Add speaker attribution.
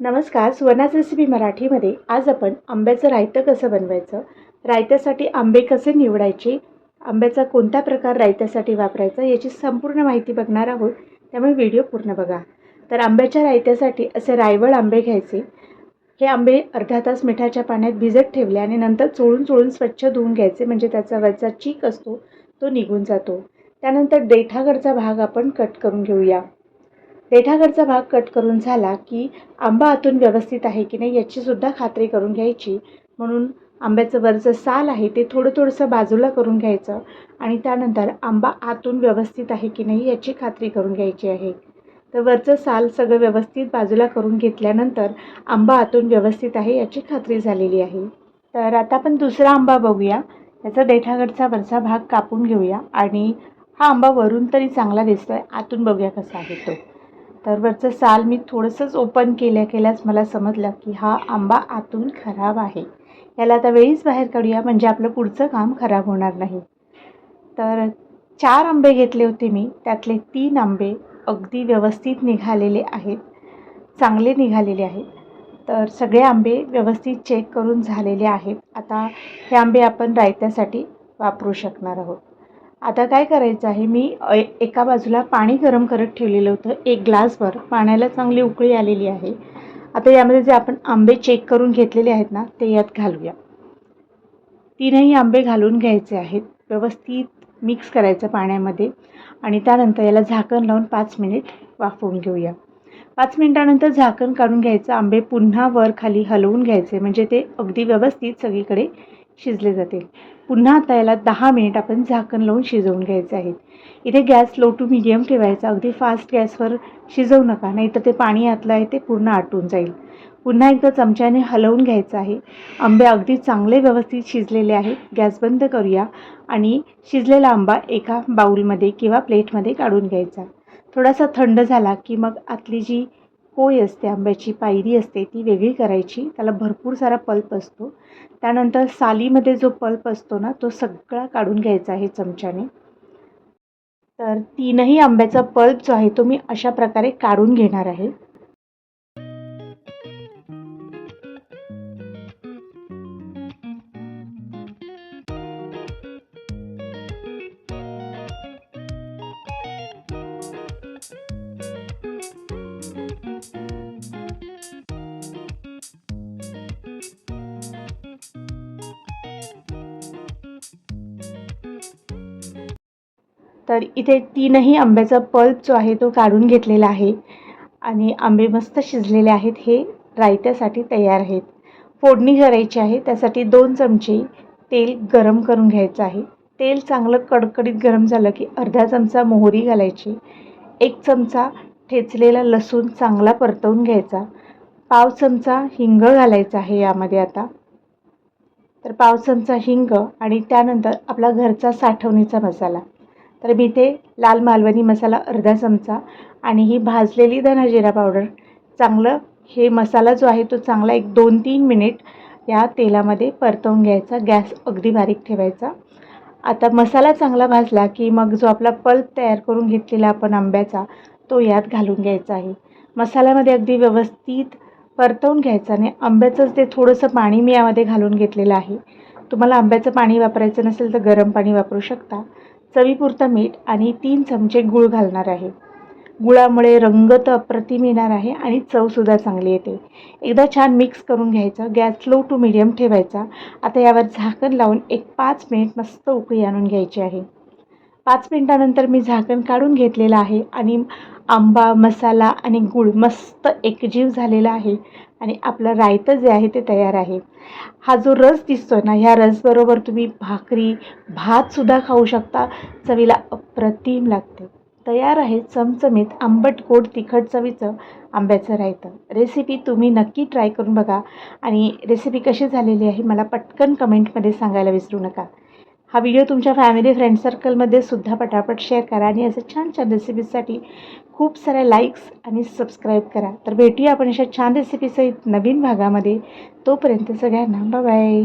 Speaker 1: नमस्कार सुवर्णाच रेसिपी मराठीमध्ये आज आपण आंब्याचं रायतं कसं बनवायचं रायत्यासाठी आंबे कसे निवडायचे आंब्याचा कोणता प्रकार रायत्यासाठी वापरायचा याची संपूर्ण माहिती बघणार आहोत त्यामुळे व्हिडिओ पूर्ण बघा. तर आंब्याच्या रायत्यासाठी असे रायवळ आंबे घ्यायचे. हे आंबे अर्धा तास मिठाच्या पाण्यात भिजत ठेवले आणि नंतर चोळून चोळून स्वच्छ धुवून घ्यायचे म्हणजे त्याचा वरचा चीक असतो तो निघून जातो. त्यानंतर देठागडचा भाग आपण कट करून घेऊया. देठाकडचा भाग कट करून झाला की आंबा आतून व्यवस्थित आहे की नाही याचीसुद्धा खात्री करून घ्यायची. म्हणून आंब्याचं वरचं साल आहे ते थोडं थोडंसं बाजूला करून घ्यायचं आणि त्यानंतर आंबा आतून व्यवस्थित आहे की नाही याची खात्री करून घ्यायची आहे. तर वरचं साल सगळं व्यवस्थित बाजूला करून घेतल्यानंतर आंबा आतून व्यवस्थित आहे याची खात्री झालेली आहे. तर आता आपण दुसरा आंबा बघूया. याचा देठागडचा वरचा भाग कापून घेऊया आणि हा आंबा वरून तरी चांगला दिसतो आहे आतून बघूया कसा आहे तो. तर वरचं साल मी थोडंसंच ओपन केल्या केल्याच मला समजलं की हा आंबा आतून खराब आहे. याला आता वेळीच बाहेर काढूया म्हणजे आपलं पुढचं काम खराब होणार नाही. तर चार आंबे घेतले होते मी. त्यातले तीन आंबे अगदी व्यवस्थित निघालेले आहेत. चांगले निघालेले आहेत. तर सगळे आंबे व्यवस्थित चेक करून झालेले आहेत. आता हे आंबे आपण रायत्यासाठी वापरू शकणार आहोत. आता काय करायचं आहे? मी ए एका बाजूला पाणी गरम करत ठेवलेलं होतं. एक ग्लासभर. पाण्याला चांगली उकळी आलेली आहे. आता यामध्ये जे आपण आंबे चेक करून घेतलेले आहेत ना ते यात घालूया. तीनही आंबे घालून घ्यायचे आहेत. व्यवस्थित मिक्स करायचं पाण्यामध्ये. आणि त्यानंतर याला झाकण लावून पाच मिनिट वाफवून घेऊया. पाच मिनिटानंतर झाकण काढून घ्यायचं. आंबे पुन्हा वर खाली हलवून घ्यायचे. म्हणजे ते अगदी व्यवस्थित सगळीकडे शिजले जातील. पुन्हा आता याला दहा मिनिट आपण झाकण लावून शिजवून घ्यायचे आहेत. इथे गॅस लो टू मिडियम ठेवायचा. अगदी फास्ट गॅसवर शिजवू नका. नाहीतर ते पाणी आतलं आहे ते पूर्ण आटून जाईल. पुन्हा एकदा चमच्याने हलवून घ्यायचं आहे. आंबे अगदी चांगले व्यवस्थित शिजलेले आहेत. गॅस बंद करूया आणि शिजलेला आंबा एका बाऊलमध्ये किंवा प्लेटमध्ये काढून घ्यायचा. थोडासा थंड झाला की मग आतली जी कोय असते आंब्याची पायरी असते ती वेगळी करायची. त्याला भरपूर सारा पल्प असतो. त्यानंतर सालीमध्ये जो पल्प असतो ना तो सगळा काढून घ्यायचा आहे चमच्याने. तर तीनही आंब्याचा पल्प जो आहे तो मी अशा प्रकारे काढून घेणार आहे. तर इथे तीनही आंब्याचा पल्प जो आहे तो काढून घेतलेला आहे. आणि आंबे मस्त शिजलेले आहेत. हे रायत्यासाठी तयार आहेत. फोडणी करायची आहे. त्यासाठी दोन चमचे तेल गरम करून घ्यायचं आहे. तेल चांगलं कडकडीत गरम झालं की अर्धा चमचा मोहरी घालायची. एक चमचा ठेचलेला लसूण चांगला परतवून घ्यायचा. पाव चमचा हिंग घालायचा आहे यामध्ये आता. तर पाव चमचा हिंग आणि त्यानंतर आपला घरचा साठवणीचा मसाला. तर मी ते लाल मालवणी मसाला अर्धा चमचा आणि ही भाजलेली धना जिरा पावडर चांगलं हे मसाला जो आहे तो चांगला एक दोन तीन मिनिट या तेलामध्ये परतवून घ्यायचा. गॅस अगदी बारीक ठेवायचा. आता मसाला चांगला भाजला की मग जो आपला पल्प तयार करून घेतलेला आपण आंब्याचा तो यात घालून घ्यायचा आहे. मसाल्यामध्ये अगदी व्यवस्थित परतवून घ्यायचं आणि आंब्याचंच ते थोडंसं पाणी मी यामध्ये घालून घेतलेलं आहे. तुम्हाला आंब्याचं पाणी वापरायचं नसेल तर गरम पाणी वापरू शकता. चवीपुरतं मीठ आणि तीन चमचे गूळ घालणार आहे. गुळामुळे रंग तर अप्रतिम येणार आहे आणि चवसुद्धा चांगली येते. एकदा छान मिक्स करून घ्यायचं. गॅस लो टू मिडियम ठेवायचा. आता यावर झाकण लावून एक पाच मिनिट मस्त उकळी आणून घ्यायची आहे. पाच मिनटानंतर मी झाकण काढून घेतलेलं आहे आणि आंबा मसाला आणि गूळ मस्त एकजीव झालेला आहे आणि आपलं रायतं जे आहे ते तयार आहे. हा जो रस दिसतो ना ह्या रसबरोबर तुम्ही भाकरी भातसुद्धा खाऊ शकता. चवीला अप्रतिम लागते. तयार आहे चमचमीत आंबट गोड तिखट चवीचं आंब्याचं रायतं. रेसिपी तुम्ही नक्की ट्राय करून बघा आणि रेसिपी कशी झालेली आहे मला पटकन कमेंटमध्ये सांगायला विसरू नका. हा व्हिडिओ तुमच्या फॅमिली फ्रेंड सर्कलमध्ये सुद्धा पटापट शेअर करा आणि असं छान छान रेसिपीजसाठी खूप साऱ्या लाईक्स आणि सबस्क्राईब करा. तर भेटूया आपण अशा छान रेसिपीसहित नवीन भागामध्ये. तोपर्यंत सगळ्यांना बाय